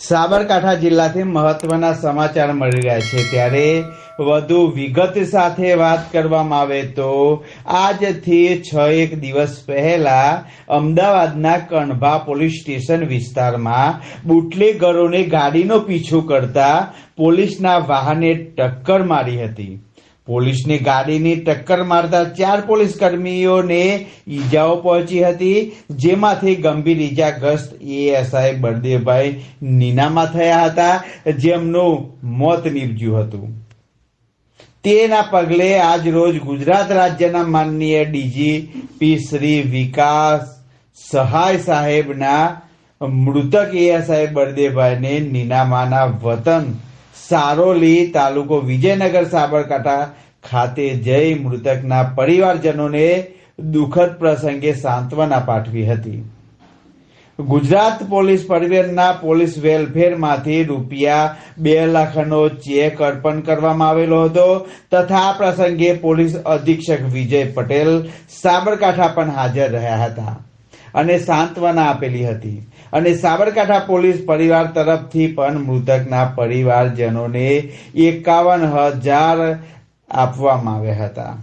સાબરકાંઠા જિલ્લાથી મહત્વના સમાચાર મળી રહ્યા છે. ત્યારે વધુ વિગત સાથે વાત કરવામાં આવે તો આજથી છ એક દિવસ પહેલા અમદાવાદના કણભા પોલીસ સ્ટેશન વિસ્તારમાં બુટલેગરોને ગાડીનો પીછો કરતા પોલીસના વાહને ટક્કર મારી હતી. પોલીસની ગાડીની ટક્કર મારતા ચાર પોલીસ કર્મીઓને ઈજાઓ પહોંચી હતી, જેમાંથી ગંભીર ઈજાગ્રસ્ત એએસઆઈ બળદેવભાઈ નીનામાં થયા હતા, જેમનું મોત નીપજ્યું હતું. તેના પગલે આજ રોજ ગુજરાત રાજ્યના માનનીય ડીજીપી શ્રી વિકાસ સહાય સાહેબના મૃતક એએસઆઈ બળદેવભાઈને નીનામાના વતન સારોલી તાલુકો વિજયનગર સાબરકાંઠા ખાતે જઈ મૃતકના પરિવારજનોને દુઃખદ પ્રસંગે સાંત્વના પાઠવી હતી. ગુજરાત પોલીસ પરિવહનના પોલીસ વેલફેરમાંથી રૂપિયા બે લાખનો ચેક અર્પણ કરવામાં આવેલો હતો તથા આ પ્રસંગે પોલીસ અધિક્ષક વિજય પટેલ સાબરકાંઠા પણ હાજર રહ્યા હતા. અને સાંત્વના આપેલી હતી. અને સાબરકાંઠા પોલીસ પરિવાર તરફથી પણ મૃતકના પરિવારજનોને એકાવન હજાર આપવામાં આવ્યા હતા.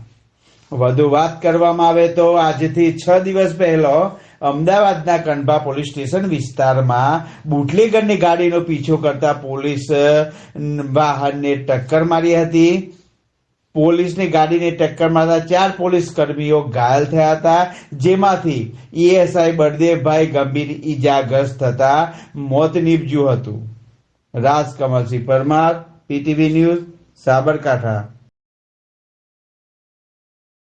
વધુ વાત કરવામાં આવે તો આજથી છ દિવસ પહેલો અમદાવાદના કંડભા પોલીસ સ્ટેશન વિસ્તારમાં બુટલેગરની ગાડીનો પીછો કરતા પોલીસ વાહનને ટક્કર મારી હતી. પોલીસની ગાડીને ટક્કર મારતા ચાર પોલીસ કર્મીઓ ઘાયલ થયા હતા. જેમાંથી ઈએસઆઈ બળદેવભાઈ ગંભીર ઈજાગ્રસ્ત થતા મોત નીપજ્યું હતું. Rajkamalsinh Parmar PTV news Sabarkantha.